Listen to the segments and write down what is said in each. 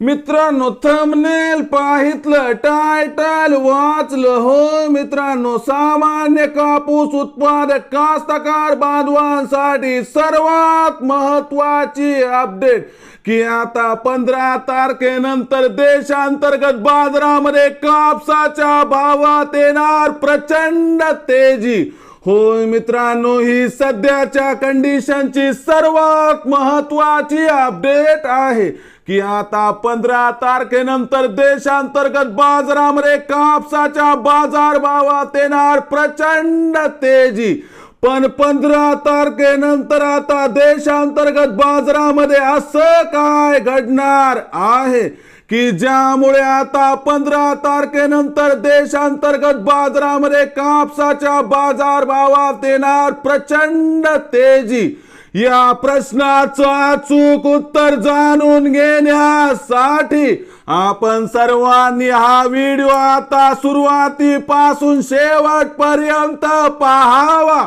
मित्रांनो thumbnail पाहितलं title वाचलं हो. मित्रांनो सामान्य कापूस उत्पादक कास्तकार बांधवांसाठी सर्वात महत्वाची अपडेट की आता पंधरा तारखेनंतर देशांतर्गत बाजारामध्ये कापसाच्या भावात येणार प्रचंड तेजी. होय मित्रांनो ही सध्याच्या कंडिशनची सर्वात महत्वाची अपडेट आहे की आता पंधरा तारखेनंतर देशांतर्गत बाजारामध्ये कापसाच्या बाजार भावात येणार प्रचंड तेजी. पण पंधरा तारखेनंतर आता देशांतर्गत बाजारामध्ये असं काय घडणार आहे? की ज्यामुळे आता पंधरा तारखेनंतर देशांतर्गत बाजारामध्ये कापसाच्या बाजार भावात येणार प्रचंड तेजी? या प्रश्नाचं अचूक उत्तर जाणून घेण्यासाठी आपण सर्वांनी हा व्हिडिओ आता सुरुवातीपासून शेवटपर्यंत पाहावा.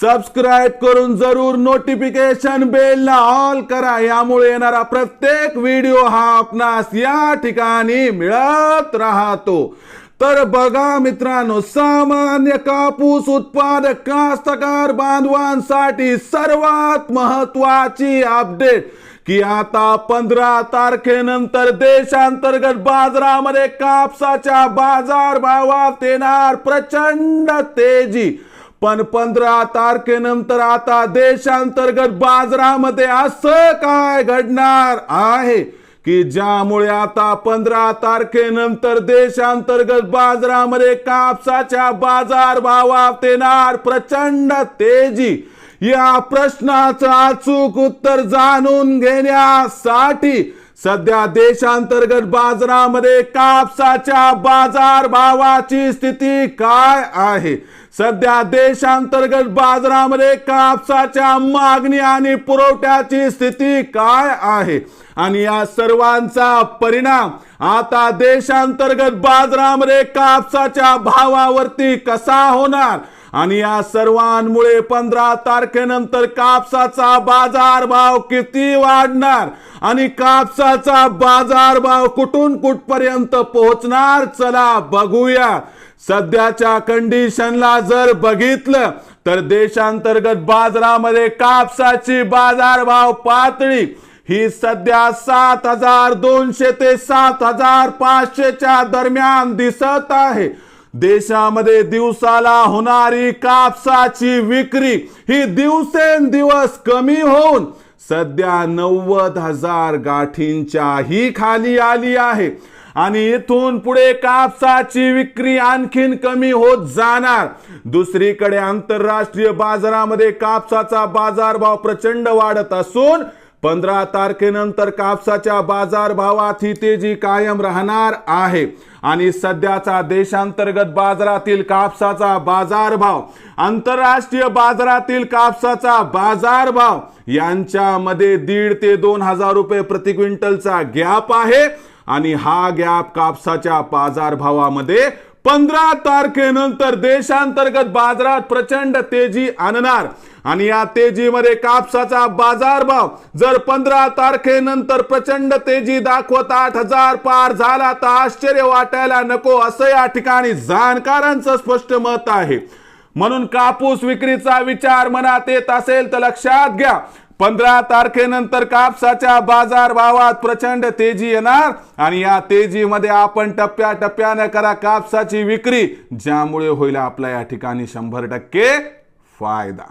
सबस्क्राईब करून जरूर नोटिफिकेशन बेलला ऑल करा. यामुळे येणारा प्रत्येक व्हिडिओ हा आपणास या ठिकाणी मिळत राहतो. तर बघा मित्रांनो सामान्य कापूस उत्पादक कास्तकार बांधवांसाठी सर्वात महत्वाची अपडेट की आता पंधरा तारखेनंतर देशांतर्गत बाजारामध्ये कापसाच्या बाजार भावात येणार प्रचंड तेजी. पण पंधरा तारखेनंतर आता देशांतर्गत बाजारामध्ये असं काय घडणार आहे? की ज्यामुळे आता पंधरा तारखेनंतर देशांतर्गत बाजारामध्ये कापसाच्या बाजार भावात येणार प्रचंड तेजी? या प्रश्नाचं अचूक उत्तर जाणून घेण्यासाठी सध्या देशांतर्गत बाजारामध्ये कापसाच्या बाजार भावाची स्थिती काय आहे? सध्या देशांतर्गत बाजारामध्ये कापसाच्या मागणी आणि पुरवठ्याची स्थिती काय आहे? आणि या सर्वांचा परिणाम आता देशांतर्गत बाजारामध्ये कापसाच्या भावावरती कसा होणार? आणि या सर्वांमुळे पंधरा तारखेनंतर कापसाचा बाजार भाव किती वाढणार? आणि कापसाचा बाजार भाव कुठून कुठपर्यंत पोहोचणार? चला बघूया. सध्याच्या कंडिशनला जर बघितलं तर देशांतर्गत बाजारामध्ये कापसाची बाजारभाव पातळी ही सध्या सात हजार दोनशे ते सात हजार पाचशेच्या दरम्यान दिसत आहे. देशामध्ये दिवसाला होणारी कापसाची विक्री ही दिवसेंदिवस कमी होऊन सध्या नव्वद हजार गाठींच्या ही खाली आली आहे. आणि इथून पुढे कापसाची विक्री आणखीन कमी होत जाणार. दुसरीकडे आंतरराष्ट्रीय बाजारामध्ये कापसाचा बाजारभाव प्रचंड वाढत असून पंधरा तारखेनंतर कापसाच्या बाजारभावात ही तेजी कायम राहणार आहे. आणि सध्याचा देशांतर्गत बाजारातील कापसाचा बाजारभाव आंतरराष्ट्रीय बाजारातील कापसाचा बाजारभाव यांच्यामध्ये दीड ते दोन हजार रुपये प्रति क्विंटलचा गॅप आहे. आणि हा गॅप कापसाच्या बाजारभावामध्ये पंधरा तारखेनंतर देशांतर्गत बाजारात प्रचंड तेजी आणणार. आणि या तेजीमध्ये कापसाचा बाजारभाव जर पंधरा तारखेनंतर प्रचंड तेजी दाखवत आठ हजार पार झाला तर आश्चर्य वाटायला नको असं या ठिकाणी जाणकारांचं स्पष्ट मत आहे. म्हणून कापूस विक्रीचा विचार मनात येत असेल तर लक्षात घ्या पंधरा तारखेनंतर कापसाच्या बाजार भावात प्रचंड तेजी येणार आणि या तेजीमध्ये आपण टप्प्या टप्प्याने करा कापसाची विक्री ज्यामुळे होईल आपला या ठिकाणी शंभर टक्के फायदा.